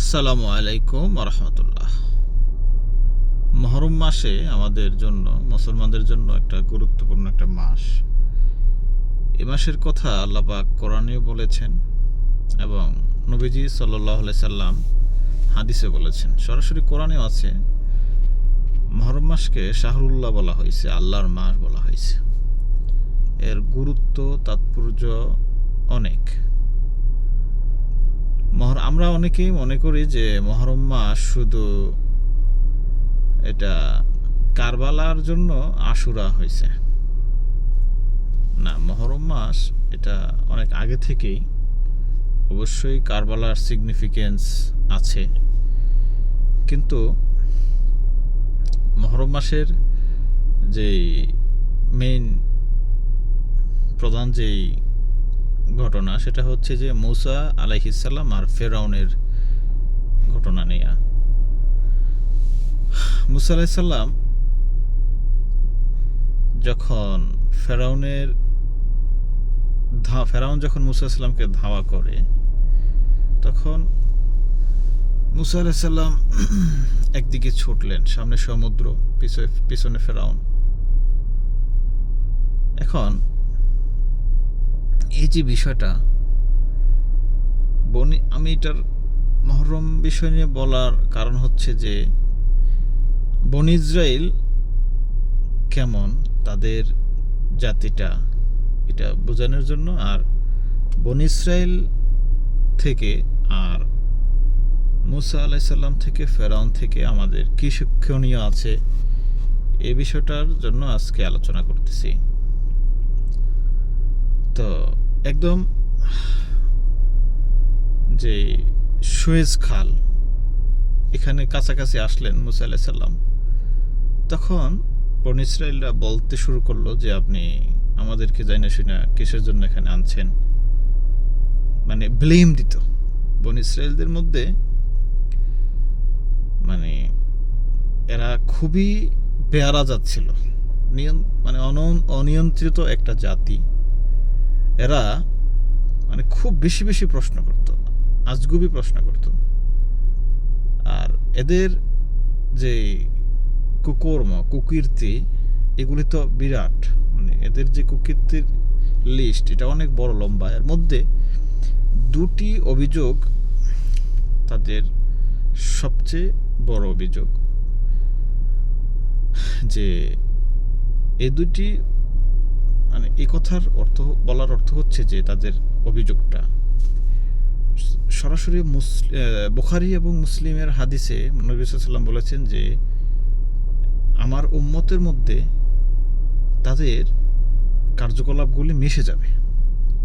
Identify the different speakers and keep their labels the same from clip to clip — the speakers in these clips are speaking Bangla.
Speaker 1: আসসালামু আলাইকুম রহমতুল্লাহ মহরম মাসে আমাদের জন্য, মুসলমানদের জন্য একটা গুরুত্বপূর্ণ একটা মাস। এ মাসের কথা আল্লাপাক কোরআনেও বলেছেন এবং নবীজি সাল্লাহ সাল্লাম হাদিসে বলেছেন। সরাসরি কোরআনেও আছে, মহরম মাসকে শাহরুল্লাহ বলা হয়েছে, আল্লাহর মাস বলা হয়েছে। এর গুরুত্ব, তাৎপর্য অনেক। মহর আমরা অনেকেই মনে করি যে মহরম মাস শুধু এটা কারবালার জন্য আশুরা হয়েছে। না, মহরম মাস এটা অনেক আগে থেকেই অবশ্যই কারবালার সিগনিফিকেন্স আছে। কিন্তু মহরম মাসের যেই মেইন প্রধান যেই ঘটনা, সেটা হচ্ছে যে মুসা আলাইহিসাল্লাম আর ফেরাউনের ঘটনা নেয়া। মুসা আলাইসাল্লাম যখন ফেরাউনের ধা, ফেরাউন যখন মুসা আলাইসাল্লামকে ধাওয়া করে, তখন মুসা আলাইসাল্লাম একদিকে ছুটলেন, সামনে সমুদ্র পিছনে পিছনে ফেরাউন। এখন এই যে বিষয়টা, বনি আমি এটার মহরম বিষয় নিয়ে বলার কারণ হচ্ছে যে, বন ইসরায়েল কেমন, তাদের জাতিটা, এটা বোঝানোর জন্য, আর বন ইসরায়েল থেকে আর মুসা আলাইসাল্লাম থেকে, ফেরাউন থেকে আমাদের কী শিক্ষণীয় আছে, এ বিষয়টার জন্য আজকে আলোচনা করতেছি। তো একদম যে সুয়েজ খাল, এখানে কাছাকাছি আসলেন মুসা আলাইসাল্লাম তখন বন ইসরায়েলরা বলতে শুরু করল যে, আপনি আমাদেরকে যাই না শুনে কিসের জন্য এখানে আনছেন? মানে ব্লেম দিত। বন ইসরায়েলদের মধ্যে মানে এরা খুবই বেয়ারা যাচ্ছিল নিয়ন মানে অনিয়ন্ত্রিত একটা জাতি। এরা মানে খুব বেশি বেশি প্রশ্ন করত, আজগুবি প্রশ্ন করত। আর এদের যে কুকর্ম, কুকীর্তি, এগুলি তো বিরাট। মানে এদের যে কুকীর্তির লিস্ট এটা অনেক বড় লম্বা। এর মধ্যে দুটি অভিযোগ তাদের সবচেয়ে বড় অভিযোগ। যে এ দুটি মানে এই কথার অর্থ, বলার অর্থ হচ্ছে যে তাদের অভিযোগটা। সরাসরি বুখারি এবং মুসলিমের হাদিসে নবী বলেছেন যে, আমার উম্মতের মধ্যে তাদের কার্যকলাপগুলি মিশে যাবে।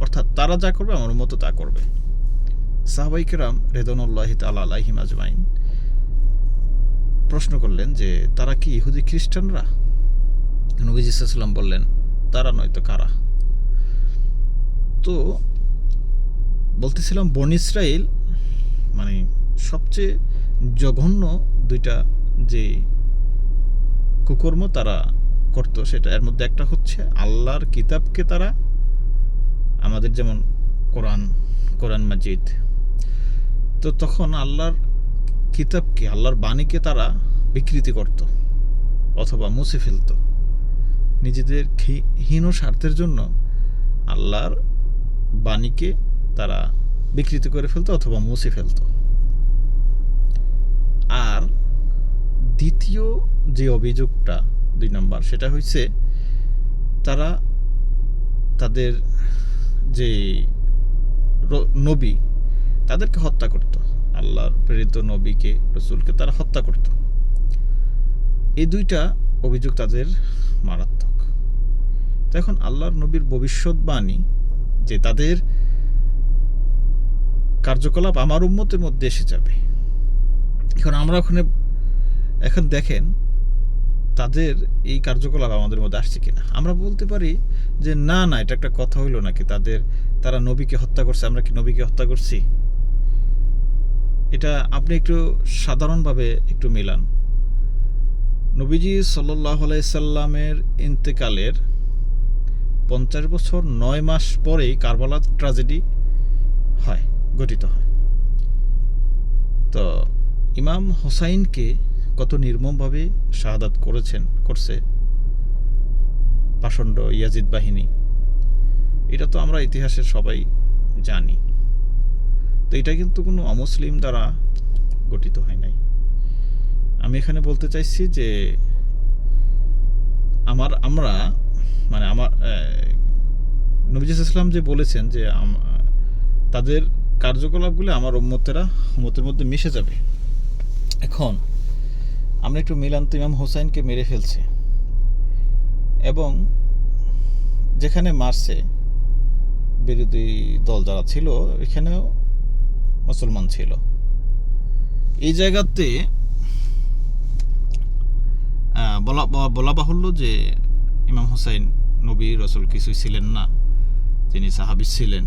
Speaker 1: অর্থাৎ তারা যা করবে, আমার উম্মত তা করবে। সাহবাইকেরাম রেদনুল্লাহ তালা আলাহিম আজমাইন প্রশ্ন করলেন যে, তারা কি ইহুদি খ্রিস্টানরা? নবীজ সাল্লাম বললেন তারা নয়তো কারা? তো বলতেছিলাম, বন ইসরায়েল মানে সবচেয়ে জঘন্য দুইটা যে কুকর্ম তারা করত, সেটা এর মধ্যে একটা হচ্ছে আল্লাহর কিতাবকে তারা আমাদের যেমন কোরআন কোরআন মাজিদ। তো তখন আল্লাহর কিতাবকে, আল্লাহর বাণীকে তারা বিকৃতি করত অথবা মুছে ফেলতো। নিজেদের হীন স্বার্থের জন্য আল্লাহর বাণীকে তারা বিকৃত করে ফেলতো অথবা মুছে ফেলতো। আর দ্বিতীয় যে অভিযোগটা, দুই নম্বর, সেটা হচ্ছে তারা তাদের যে নবী, তাদেরকে হত্যা করত। আল্লাহর প্রেরিত নবীকে, রসুলকে তারা হত্যা করত। এই দুইটা অভিযোগ তাদের মারাত্মক। তো এখন আল্লাহর নবীর ভবিষ্যৎবাণী যে তাদের কার্যকলাপ আমার উন্মতের মধ্যে এসে যাবে। এখন আমরা ওখানে, এখন দেখেন তাদের এই কার্যকলাপ আমাদের মধ্যে আসছে কিনা। আমরা বলতে পারি যে না না, এটা একটা কথা হইল নাকি তাদের, তারা নবীকে হত্যা করছে, আমরা কি নবীকে হত্যা করছি? এটা আপনি একটু সাধারণভাবে একটু মিলান। নবীজি সাল্লাহ সাল্লামের ইন্তেকালের পঞ্চাশ বছর নয় মাস পরেই কারবালা ট্রাজেডি হয়, গঠিত হয়। তো ইমাম হোসাইনকে কত নির্মমভাবে শাহাদাত করেছেন, করছে পাষণ্ড ইয়াজিদ বাহিনী, এটা তো আমরা ইতিহাসের সবাই জানি। তো এটা কিন্তু কোনো অমুসলিম দ্বারা গঠিত হয় নাই। আমি এখানে বলতে চাইছি যে, আমার, আমরা মানে আমার নবীজ ইসলাম যে বলেছেন যে তাদের কার্যকলাপগুলো আমার উম্মতেরা, উম্মতের মধ্যে মিশে যাবে। এখন আমরা একটু মিলান তো ইমাম হোসাইনকে মেরে ফেলছে। এবং যেখানে মারছে, বিরোধী দল যারা ছিল, এখানেও মুসলমান ছিল। এই জায়গাতে বলা বলা বাহুল্য যে ইমাম হোসাইন নবী রসুল কিছুই ছিলেন না তিনি সাহাবি ছিলেন।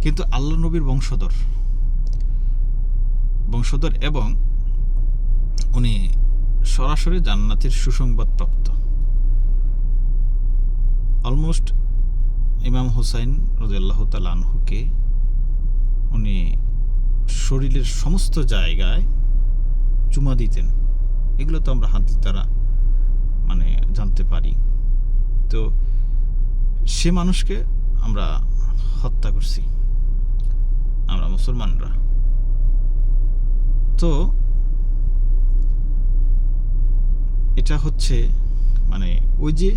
Speaker 1: কিন্তু আল্লাহ নবীর বংশধর। বংশধর এবং উনি সরাসরি জান্নাতের সুসংবাদ প্রাপ্ত অলমোস্ট ইমাম হুসাইন রাজিয়াল্লাহ তাল আনহুকে উনি শরীরের সমস্ত জায়গায় চুমা দিতেন। এগুলো তো আমরা হাতের দ্বারা মানে জানতে পারি। তো সে মানুষকে আমরা হত্যা করছি। আমরা মুসলমানরা। তো এটা হচ্ছে মানে ওই যে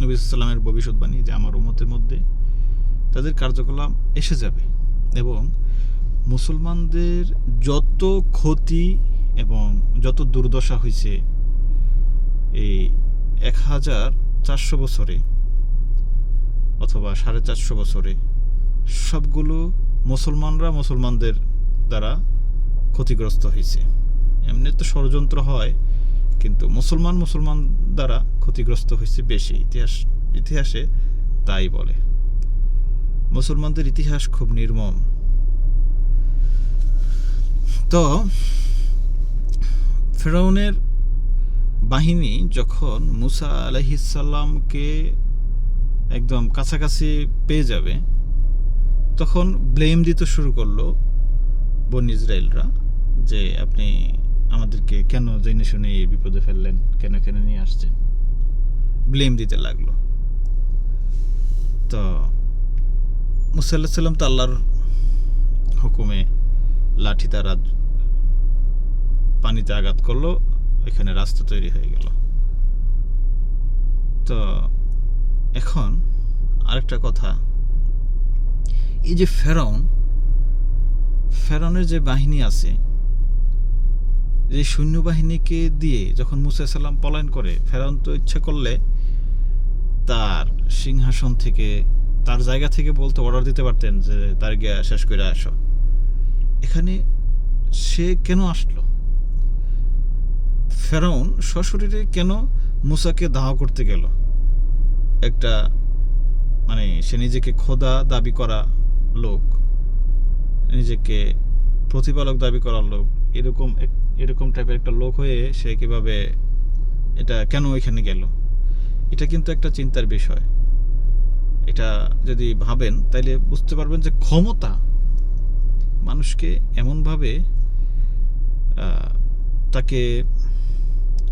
Speaker 1: নবী সাল্লামের ভবিষ্যৎবাণী যে আমার উমতের মধ্যে তাদের কার্যকলাপ এসে যাবে এবং মুসলমানদের যত ক্ষতি এবং যত দুর্দশা হয়েছে, এই এক হাজার চারশো বছরে অথবা সাড়ে চারশো বছরে সবগুলো মুসলমানরা মুসলমানদের দ্বারা ক্ষতিগ্রস্ত হয়েছে। এমনি তো ষড়যন্ত্র হয়, কিন্তু মুসলমান মুসলমান দ্বারা ক্ষতিগ্রস্ত হয়েছে বেশি। ইতিহাস, ইতিহাসে তাই বলে। মুসলমানদের ইতিহাস খুব নির্মম। তো ফেরাউনের বাহিনী যখন মুসা আলহিসাল্লামকে একদম কাছাকাছি পেয়ে যাবে, তখন ব্লেম দিতে শুরু করল বন ইসরায়েলরা যে আপনি আমাদেরকে কেন জেনে শুনে এই বিপদে ফেললেন, কেন কেন নিয়ে আসছেন? ব্লেম দিতে লাগল। তো মুসাল্লাহ সাল্লাম তো আল্লাহর হুকুমে লাঠি তারা পানিতে আঘাত করল এখানে রাস্তা তৈরি হয়ে গেল। তো এখন আরেকটা কথা। এই যে ফেরাউন, ফেরাউনের যে বাহিনী আছে, যে সৈন্যবাহিনীকে দিয়ে যখন মুসা সাল্লাম পলায়ন করে, ফেরাউন তো ইচ্ছা করলে তার সিংহাসন থেকে, তার জায়গা থেকে বলতে অর্ডার দিতে পারতেন যে তার গিয়া শেষ করে আসো। এখানে সে কেন আসলো? ফেরাউন সশরীরে কেন মুসাকে দাহ করতে গেল? একটা মানে সে নিজেকে খোদা দাবি করা লোক, নিজেকে প্রতিপালক দাবি করার লোক, এরকম এরকম টাইপের একটা লোক হয়ে সে কীভাবে এটা কেন এখানে গেল? এটা কিন্তু একটা চিন্তার বিষয়। এটা যদি ভাবেন, তাইলে বুঝতে পারবেন যে ক্ষমতা মানুষকে এমনভাবে তাকে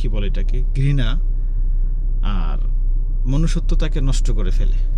Speaker 1: কি বলে এটাকে? ঘৃণা আর মনুষ্যত্ব তাকে নষ্ট করে ফেলে।